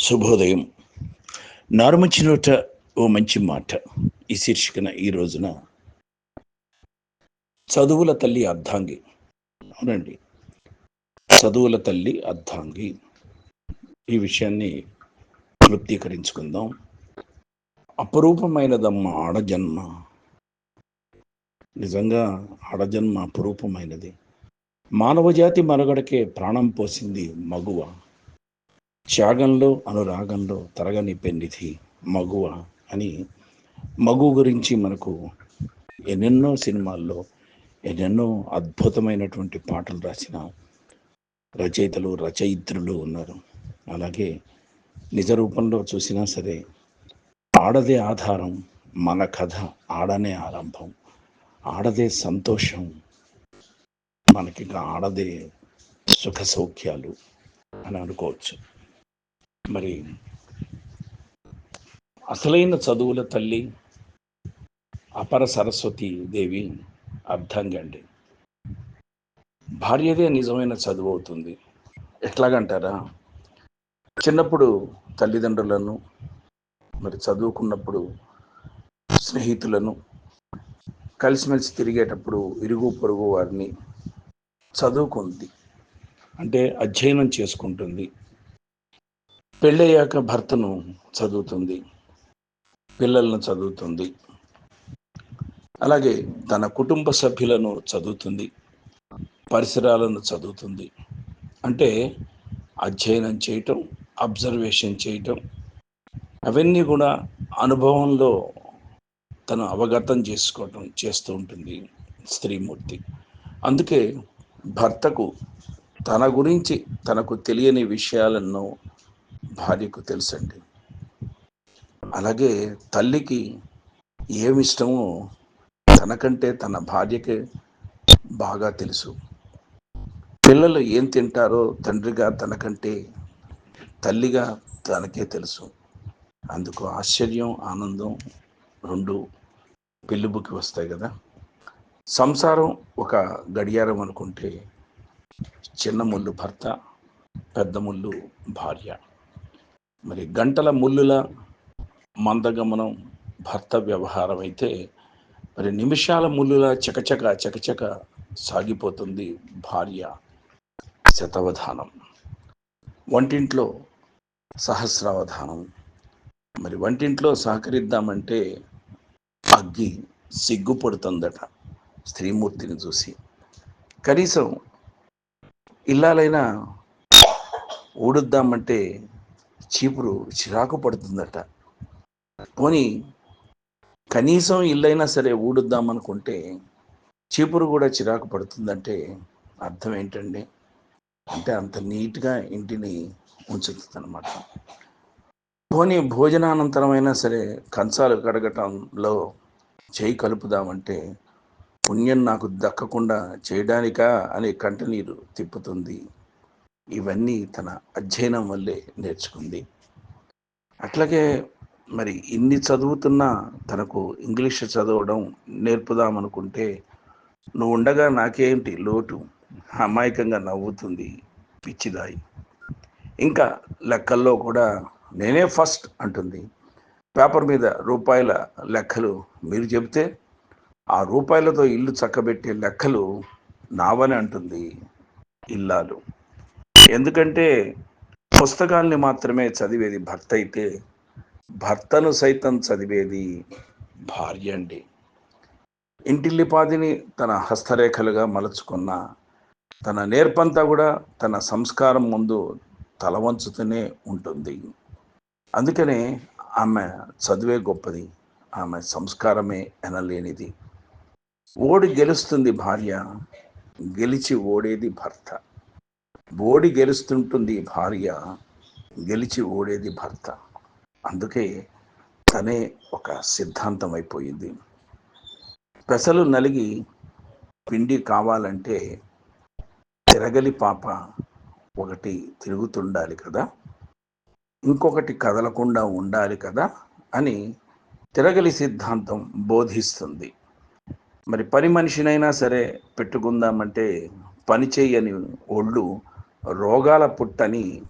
శుభోదయం. నారుమంచినోట ఓ మంచి మాట. ఈ శీర్షికన ఈ రోజున చదువుల తల్లి అర్ధాంగి. అవునండి. చదువుల తల్లి అర్ధాంగి. ఈ విషయాన్ని క్లుప్తీకరించుకుందాం అపరూపమైనదమ్మ ఆడజన్మ. నిజంగా ఆడజన్మ అపరూపమైనది. మానవజాతి మనుగడకే ప్రాణం పోసింది మగువ. త్యాగంలో అనురాగంలో తరగని పెన్నిధి మగువ అని మగు గురించి మనకు ఎన్నెన్నో సినిమాల్లో ఎన్నెన్నో అద్భుతమైనటువంటి పాటలు రాసిన రచయితలు రచయిత్రులు ఉన్నారు. అలాగే నిజ రూపంలో చూసినా సరే ఆడదే ఆధారం మన కథ ఆడనే ఆరంభం. ఆడదే సంతోషం మనకి ఆడదే సుఖ సౌఖ్యాలు అని అనుకోవచ్చు. మరి అసలైన చదువుల తల్లి అపర సరస్వతి దేవి అర్థం అండి. భార్యదే నిజమైన చదువు అవుతుంది. ఎట్లాగంటారా? చిన్నప్పుడు తల్లిదండ్రులను మరి చదువుకున్నప్పుడు స్నేహితులను కలిసిమెలిసి తిరిగేటప్పుడు ఇరుగు పొరుగు వారిని చదువుకుంది. అంటే అధ్యయనం చేసుకుంటుంది. పెళ్ళయ్యాక భర్తను చదువుతుంది పిల్లలను చదువుతుంది. అలాగే తన కుటుంబ సభ్యులను చదువుతుంది పరిసరాలను చదువుతుంది. అంటే అధ్యయనం చేయటం అబ్జర్వేషన్ చేయటం అవన్నీ కూడా అనుభవంలో తను అవగతం చేసుకోవటం చేస్తూ ఉంటుంది స్త్రీమూర్తి. అందుకే భర్తకు తన గురించి తనకు తెలియని విషయాలను భార్యకు తెలుసండి. అలాగే తల్లికి ఏమిష్టమో తనకంటే తన భార్యకే బాగా తెలుసు. పిల్లలు ఏం తింటారో తండ్రిగా తనకంటే తల్లిగా తనకే తెలుసు. అందుకు ఆశ్చర్యం ఆనందం రెండు పెళ్ళిబుకి వస్తాయి కదా. సంసారం ఒక గడియారం అనుకుంటే చిన్న ముళ్ళు భర్త పెద్ద ముళ్ళు భార్య. మరి గంటల ముళ్ళుల మందగమనం భర్త వ్యవహారం అయితే మరి నిమిషాల ముళ్ళుల చకచక చకచక సాగిపోతుంది భార్య శతవధానం. వంటింట్లో సహస్రావధానం. మరి వంటింట్లో సహకరిద్దామంటే అగ్గి సిగ్గుపడుతుందట స్త్రీమూర్తిని చూసి. కనీసం ఇల్లాలైనా ఊడుద్దామంటే చీపురు చిరాకు పడుతుందట. పోనీ కనీసం ఇల్లైనా సరే ఊడుద్దామనుకుంటే చీపురు కూడా చిరాకు పడుతుందంటే అర్థం ఏంటండి? అంటే అంత నీట్గా ఇంటిని ఉంచుతుంది అనమాట పోనీ భోజనానంతరమైనా సరే కంచాలు కడగటంలో చేయి కలుపుదామంటే పుణ్యం నాకు దక్కకుండా చేయడానికా అనే కంటనీరు తిప్పుతుంది. ఇవన్నీ తన అధ్యయనం వల్లే నేర్చుకుంది. అట్లాగే మరి ఇన్ని చదువుతున్నా తనకు ఇంగ్లీష్ చదవడం నేర్పుదామనుకుంటే నువ్వు ఉండగా నాకేంటి లోటు? అమాయకంగా నవ్వుతుంది పిచ్చిదాయి. ఇంకా లెక్కల్లో కూడా నేనే ఫస్ట్ అంటుంది. పేపర్ మీద రూపాయల లెక్కలు మీరు చెబితే ఆ రూపాయలతో ఇల్లు చక్కబెట్టే లెక్కలు నావని అంటుంది ఇల్లాలు. ఎందుకంటే పుస్తకాల్ని మాత్రమే చదివేది భర్త అయితే భర్తను సైతం చదివేది భార్య అండి. ఇంటిల్లిపాదిని తన హస్తరేఖలుగా మలుచుకున్న తన నేర్పంతా కూడా తన సంస్కారం ముందు తల వంచుతూనే ఉంటుంది. అందుకనే ఆమె చదువే గొప్పది ఆమె సంస్కారమే ఎనలేనిది. ఓడి గెలుస్తుంది భార్య గెలిచి ఓడేది భర్త. ఓడి గెలుస్తుంటుంది భార్య గెలిచి ఓడేది భర్త. అందుకే తనే ఒక సిద్ధాంతం అయిపోయింది పెసలు నలిగి పిండి కావాలంటే తిరగలి పాప ఒకటి తిరుగుతుండాలి కదా. ఇంకొకటి కదలకుండా ఉండాలి కదా అని తిరగలి సిద్ధాంతం బోధిస్తుంది. మరి పని మనిషినైనా సరే పెట్టుకుందామంటే పని చేయని ఒళ్ళు రోగాల పుట్టని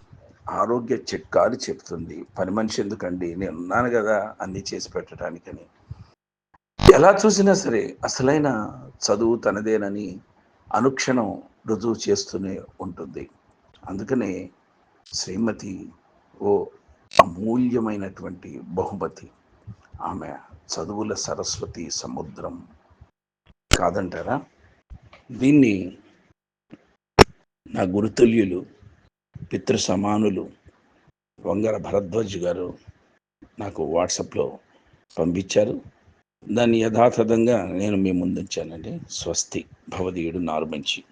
ఆరోగ్య చిట్కాలు చెప్తుంది. పని మనిషి ఎందుకండి? నేను ఉన్నాను కదా అన్నీ చేసి పెట్టడానికని. ఎలా చూసినా సరే అసలైన చదువు తనదేనని అనుక్షణం రుజువు చేస్తూనే ఉంటుంది. అందుకనే శ్రీమతి ఓ అమూల్యమైనటువంటి బహుమతి. ఆమె చదువుల సరస్వతి సముద్రం కాదంటారా? దీన్ని నా గురుతుల్యులు పితృ సమానులు వంగర భరద్వాజ్ గారు నాకు వాట్సాప్లో పంపించారు. దాన్ని యథాతథంగా నేను మీ ముందుంచానండి. స్వస్తి. భవదీయుడు నారుమంచి